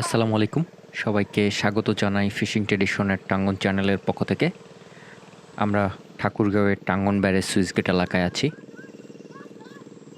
আসসালামু আলাইকুম। সবাইকে স্বাগত জানাই ফিশিং ট্রেডিশনের টাঙ্গন চ্যানেলের পক্ষ থেকে। আমরা ঠাকুরগাঁওয়ের টাঙ্গন ব্যারেজ সুইচ গেট এলাকায় আছি।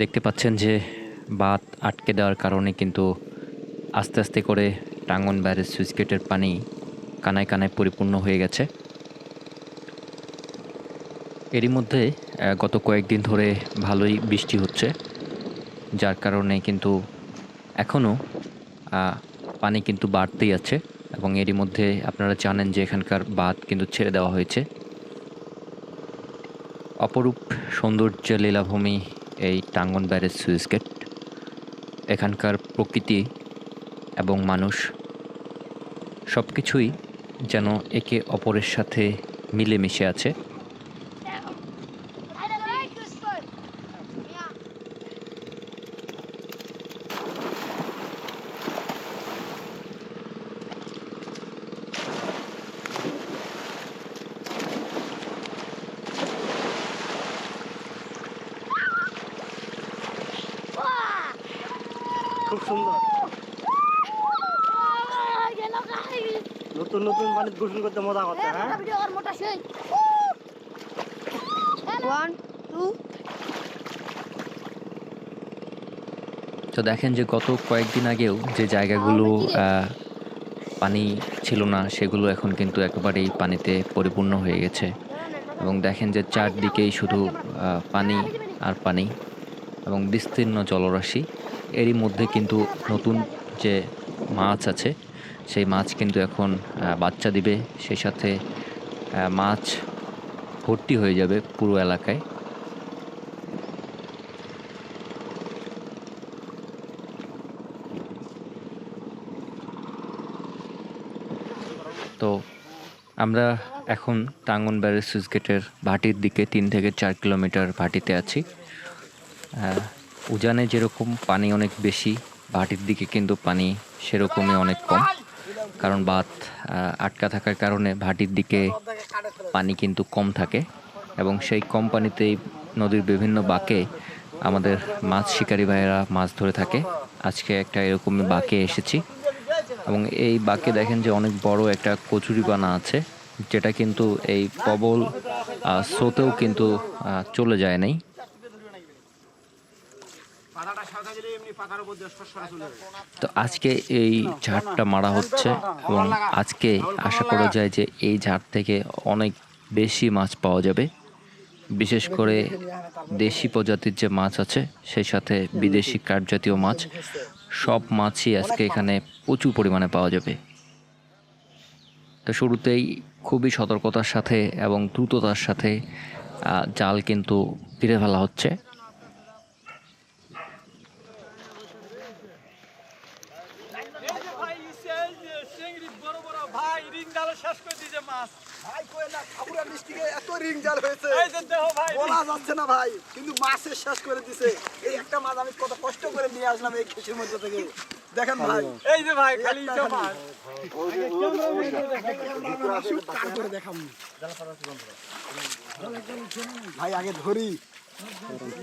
দেখতে পাচ্ছেন যে বাত আটকে দেওয়ার কারণে কিন্তু আস্তে আস্তে করে টাঙ্গন ব্যারেজ সুইচ গেটের পানি কানায় কানায় পরিপূর্ণ হয়ে গেছে। এরই মধ্যে গত কয়েকদিন ধরে ভালোই বৃষ্টি হচ্ছে, যার কারণে কিন্তু এখনও পানি কিন্তু বাড়তেই আছে এবং এরই মধ্যে আপনারা জানেন যে এখানকার বাঁধ কিন্তু ছেড়ে দেওয়া হয়েছে। অপরূপ সৌন্দর্য লীলাভূমি এই টাঙ্গন ব্যারেজ সুইচ গেট। এখানকার প্রকৃতি এবং মানুষ। সব কিছুই যেন একে অপরের সাথে মিলেমিশে আছে খুব সুন্দর নতুন নতুন পানি গোসল করতে মজা করছে হ্যাঁ One, two, তো দেখেন যে গত কয়েকদিন আগেও যে জায়গাগুলো পানি ছিল না সেগুলো এখন কিন্তু একেবারেই পানিতে পরিপূর্ণ হয়ে গেছে। এবং দেখেন যে চারদিকেই শুধু পানি আর পানি এবং বিস্তীর্ণ জলরাশি। এরই মধ্যে কিন্তু নতুন যে মাছ আছে সেই মাছ কিন্তু এখন বাচ্চা দিবে। সেই সাথে মাছ ভর্তি হয়ে যাবে পুরো এলাকায়। তো আমরা এখন টাঙ্গন ব্যারেজ সুইচ গেটের ভাটির দিকে, তিন থেকে চার কিলোমিটার ভাটিতে আছি। উজানে যেরকম পানি অনেক বেশি, ভাটির দিকে কিন্তু পানি সেরকমই অনেক কম। কারণ বাঁধ আটকা থাকার কারণে ভাটির দিকে পানি কিন্তু কম থাকে এবং সেই কম পানিতেই নদীর বিভিন্ন বাঁকে আমাদের মাছ শিকারী ভাইয়েরা মাছ ধরে থাকে। আজকে একটা এরকমই বাঁকে এসেছি এবং এই বাঁকে দেখেন যে অনেক বড় একটা কচুরি বানা আছে, যেটা কিন্তু এই প্রবল স্রোতেও কিন্তু চলে যায় নাই। তো আজকে এই ঝাড়টা মারা হচ্ছে এবং আজকে আশা করা যায় যে এই ঝাড় থেকে অনেক বেশি মাছ পাওয়া যাবে। বিশেষ করে দেশি প্রজাতির যে মাছ আছে, সেই সাথে বিদেশি কাঠ জাতীয় মাছ, সব মাছই আজকে এখানে প্রচুর পরিমাণে পাওয়া যাবে। তো শুরুতেই খুবই সতর্কতার সাথে এবং দ্রুততার সাথে জাল কিন্তু ফিরে ফেলা হচ্ছে ভাই ইসেল যে চিংড়ি বড় বড় ভাই রিং ডাল শেষ করে দিয়েছে মাছ ভাই কই না ঠাকুরা ডিস্ট্রিক্টে এত রিং জাল হয়েছে এই যে দেহ ভাই বলা যাচ্ছে না ভাই কিন্তু মাছের শেষ করে দিছে এই একটা মাছ আমি কত কষ্ট করে নিয়ে আসলাম মধ্যে থেকে। দেখেন ভাই। এই যে ভাই খালি ইটা মাছ ভাই আগে ধরি।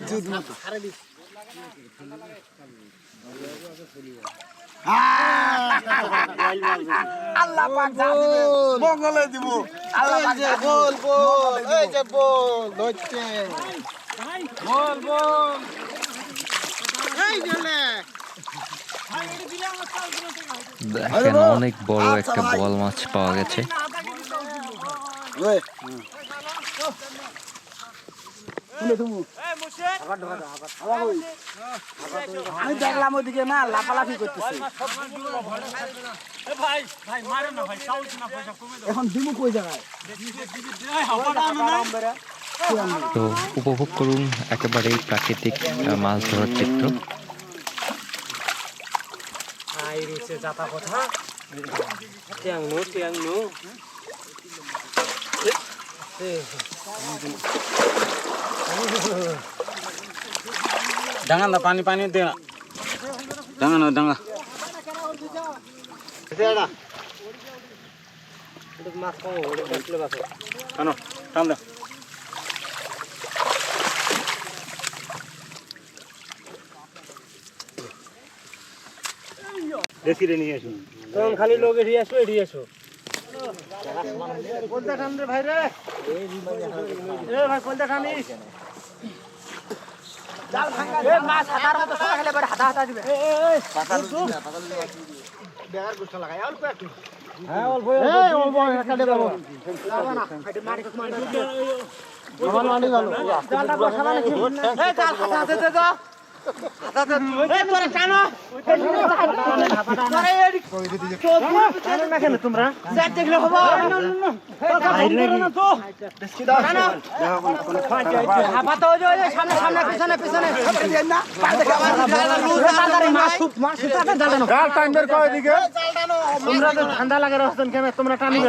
জুদ মতো আল্লাহ পাক যা দিবে। মঙ্গলে দিব। আল্লাহ পাক যা বল বল। এই যে বল ধরছে। বল বল। এই গেলে দেখেন অনেক বড় একটা বল মাছ পাওয়া গেছে। আমি দেখলাম ওইদিকে না লাফালাফি করতেছে। এখন দিমু কই জায়গায় তো উপভোগ করুন একেবারেই প্রাকৃতিক মাছ ধরার চিত্র। আই রুসে যাতা কথা। টিয়াং নো টিয়াং নো ডাঙা না পানি পানি দে ডাঙা না ডাঙা। মাছ কম আনো টান দাও দেশি রে নিয়ে আসুন। তখন খালি লোক এড়ি আসো এড়ি আসো। কোনটা টান রে ভাই রে। এ ভাই কোনটা টানিস জাল টাইম বের করে দিকে তোমরা ঠান্ডা লাগে রাস্তান কেন তোমরা টানি।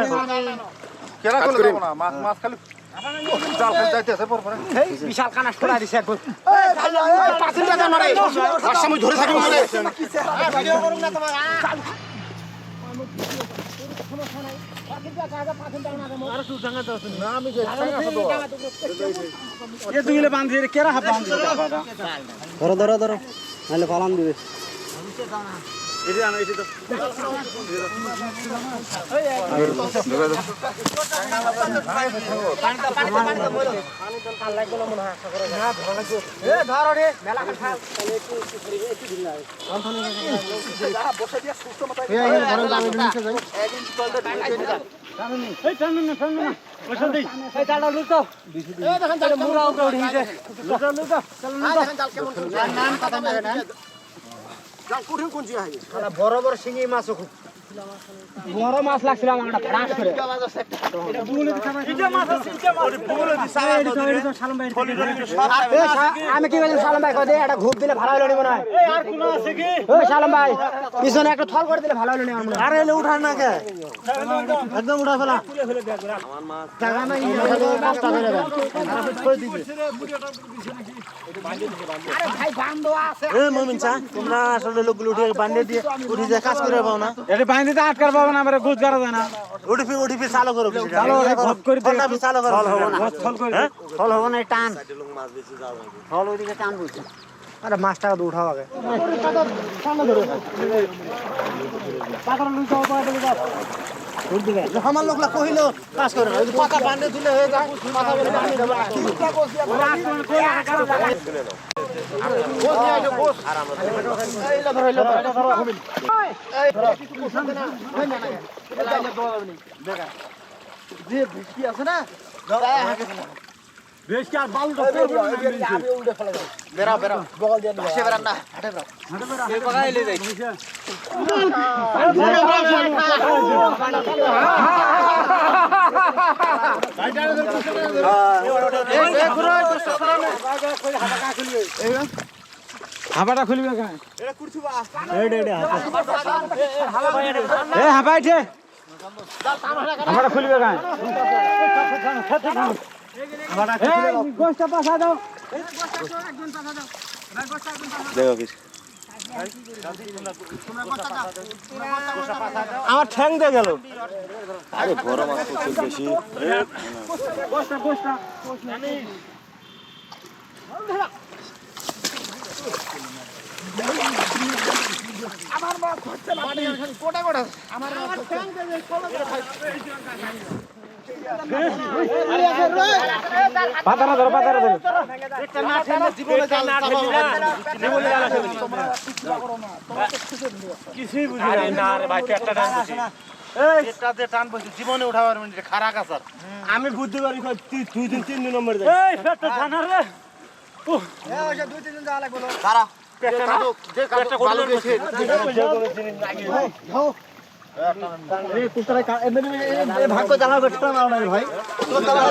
কেরা করে দেবো না মাছ মাছ খালি জাল খালি যাইতেছে পর পরে বিশাল কানাস করে সময় ধরে থাকি মানে এ দুইলে বান্ধি রে কেরা হাত বান্ধি ধরো ধরো ধরো নাহলে ফালান দিবে বড় বড় শিঙি মাছও খুব। বড় মাছ লাগছিল আমার একটা ফ্রাস করে। আমি কি বলছি সালাম ভাই কদে একটা ঘুপ দিলে ভালো হলো নি মনে হয়? ওই সালাম ভাই পিছনে একটা থল করে দিলে ভালো হলো নি আমার। আরে এলে উঠান না কে? একদম উঠা ফেলা। জায়গা নাই, ধরে। এ মমিন চা তোমরা আসলে লোকগুলো উঠে বান্ডে দিয়ে উঠে যে কাজ করে পাও না। এটা বাইন্দিতে আটকার পাবো না আমরা গুজ করা যায় না চালু করো চালু করে দিয়ে ফল হবে না। টান। ফল ওইদিকে টান বলছে আরে মাছটাকে তো উঠাও আগে আমার লোকলা কহিলো কাজ করে না যে পাতা বান্ডে দিলে হয়ে যায় পাতা বলে বান্ডে দেবো যে ভিকি আছে না বেশ আর বালুটা বেরা বেরা। বগল দিয়ে পাশে বেরা না হাটে বেরা। হাবাটা খুলবে কেন? এ হাবাইছে হাবাটা খুলবে কেন? এই গোষ্ঠটা পাশা দাও। আমার ঠ্যাং দিয়ে গেল। গোষ্ঠটা গোষ্ঠটা পাতারা ধরো পাতারা ধরো কিছুই বুঝি না রে ভাই পেটটা টান বসে এটা দিয়ে টান বসে জীবনে উঠাবার মানে খারাপ আসার আমি বুদ্ধি করি তুই দুই দিন তিন দিন নম্বর যাই এই পেটটা ঠান্ডা রে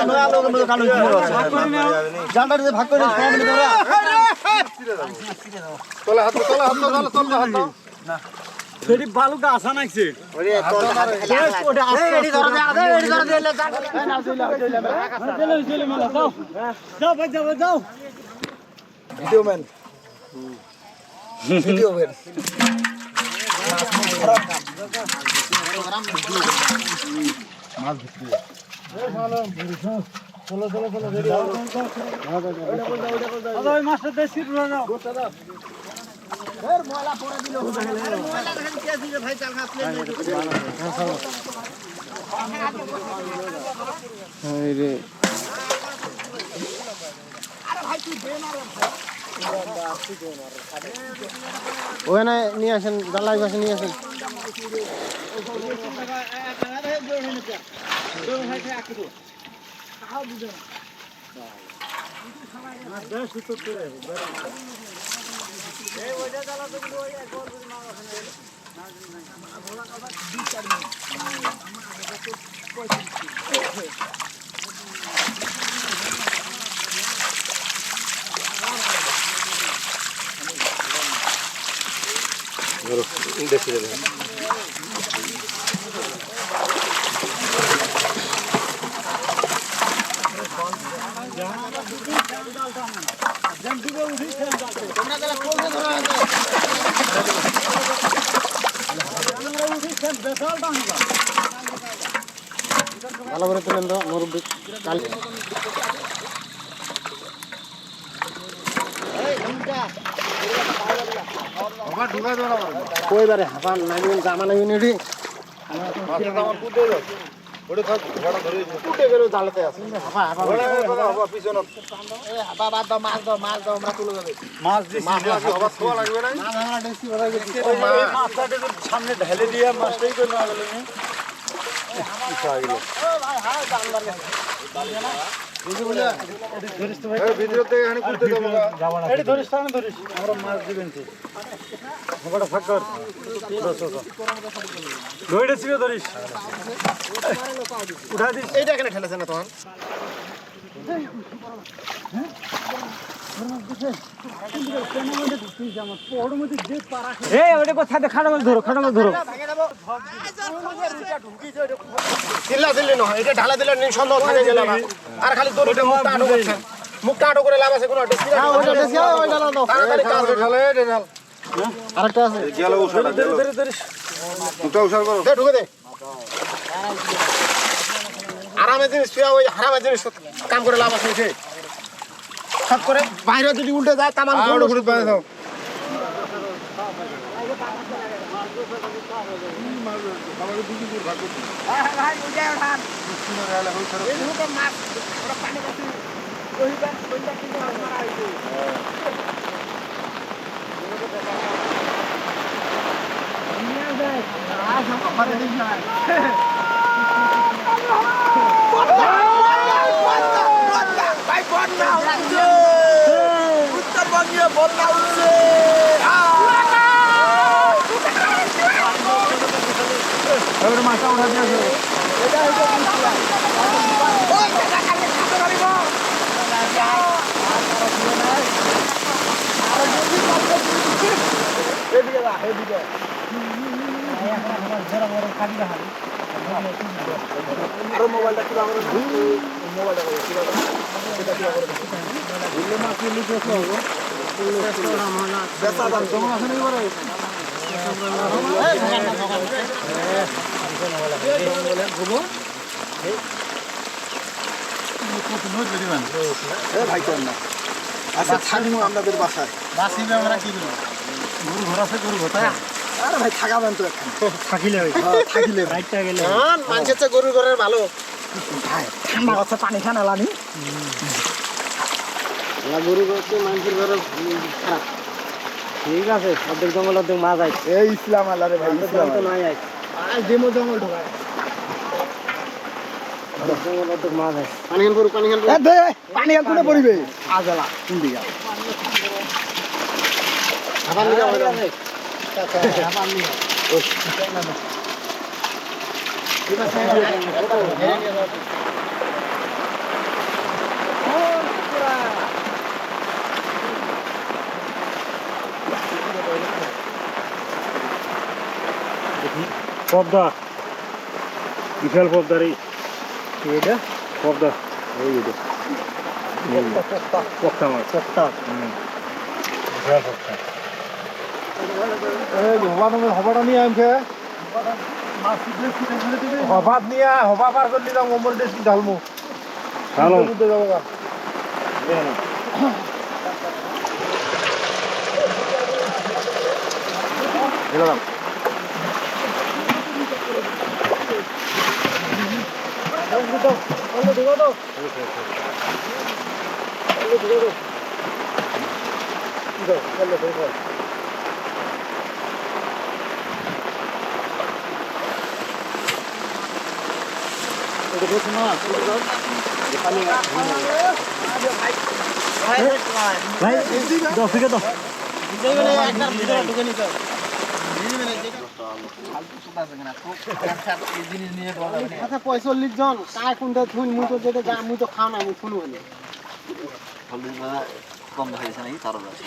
নয়া লোক নয়া কালো জানটা ভাগ করে তোলা হাত তোলা হাত তোলা তোলা হাত সেটি বালুটা আসা নাইছে ওরে তোলা ওটা আস্তে দে দে যাও যাও ভাই দেশি রুড়া দাও ভাই চাল খাস ওখানে নিয়ে আসেন। ডালাই পাশে নিয়ে আসেন ভালো করে তুলেন তো মুরব্বী। কাল কইবারে হাফান নামিন জামা নামিন এটি সামনে ঢেলে দিয়ে মাছটাই করে না গেল। উঠা দিস। এইটা এখানে ঠেলেছে না তোমার? ওটা কোথায়? খাটো মাছ ধরো খাটো মাছ ধরো। চিল্লা চিল্লি নয় এটা ঢালা দিলে নিন সন্দেহ থাকে গেল না আর খালি দড়িটা মুখটা আটো করছেন মুখটা আটো করে লাভ আছে কোনো তাড়াতাড়ি কাজ ঢালে ঢাল আরেকটা আছে। ধরে ধরিস দে ঢুকে দে। আরামের জিনিস তুই ওই হারামের জিনিস কাম করে লাভ আছে সব করে বাইরে যদি উল্টে যায় তামান ঘুরে বাইরে দাও বন্যা হচ্ছে উত্তরবঙ্গে বন্যা হচ্ছে মাথা উঠা দিয়েছে এটা মোবাইলটা কিবা মোবাইলটা আচ্ছা থাকব আপনাদের বাসায় বাসিবে আমরা কি করব গরু ঘর আছে গরু ঘর আরে ভাই থাকাবেন তো থাকিলে ওই থাকিলে রাইটটা গেলে মানুষের ঘরের ভালো। ঠান্ডা হচ্ছে পানি খানা লানি গরু ঘরতে মানুষের ঘরে খারাপ। ঠিক আছে অর্ধেক জঙ্গল অর্ধেক মাছ আইছে এই ইসলাম আল্লাহ রে ভাই ইসলাম তো নাই আইছে আজ ডেমো জঙ্গল ঢোকায়। জঙ্গল অর্ধেক মাছ আইছে পানি খান পড়ু পানি খান পানি খান কোনে পড়িবে? আজালা। কোন দিকে আবার নিয়ে যাবে পদ্মা। বিশাল পদ্মা রে। এটা পদ্মা। এই এটা মাছ। বিশাল তুমি হবাটা নিয়ে আনছে। হবাত নিয়া হবা পার করলি না মোমর দেশি ঢালমু ঢালো যাব ভাই দাও ফিকে দাও আচ্ছা পঁয়তাল্লিশ জন কায় কোনটা থুন মুই তো যেটা যা মুই তো খাও না মুই শুনু হলে কম যাচ্ছে নাকি তারও আছে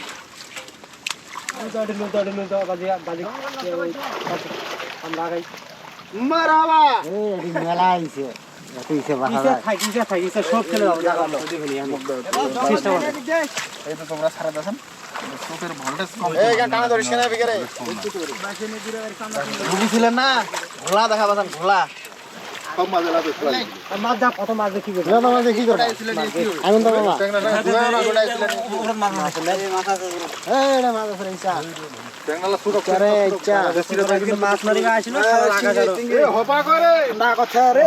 ধরিস না ঘোড়া দেখা পাচ্ছেন লাগে মাছ মাছ মারি আসিল হপা করে না কথা রে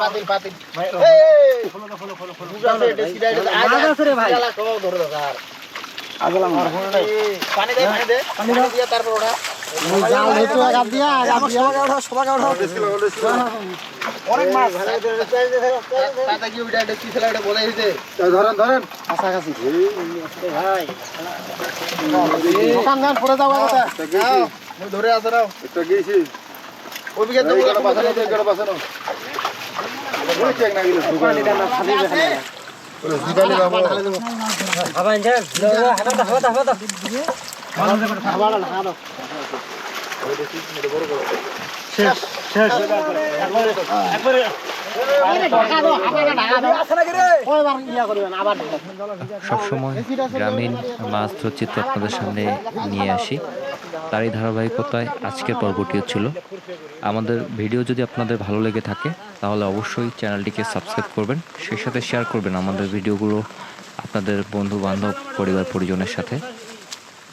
পাতিল পাতিল তারপর ওটা অনেক মাছ। তাতে কি ওইটা এটা কি ছিল এটা বলাই হইছে ধরেন ধরেন। কাছাকাছি। ভাই দোকান যাও কথা। ধরে আছে রাও একটা গেছি। ওই তো বাঁচানো তো এইখানে বাঁচানো। ওই চেক না এটা না খালি দেখে দিবালি বাবু আবার যান হাবা দাও হাবা দাও হাবা দাও খাবার। না দাও সবসময় গ্রামীণ মাছ ধরার চিত্র আপনাদের সামনে নিয়ে আসি। তারই ধারাবাহিকতায় আজকের পর্বটিও ছিল আমাদের ভিডিও যদি আপনাদের ভালো লেগে থাকে, তাহলে অবশ্যই চ্যানেলটিকে সাবস্ক্রাইব করবেন, সেই সাথে শেয়ার করবেন আমাদের ভিডিওগুলো আপনাদের বন্ধু বান্ধব পরিবার, পরিজনের সাথে।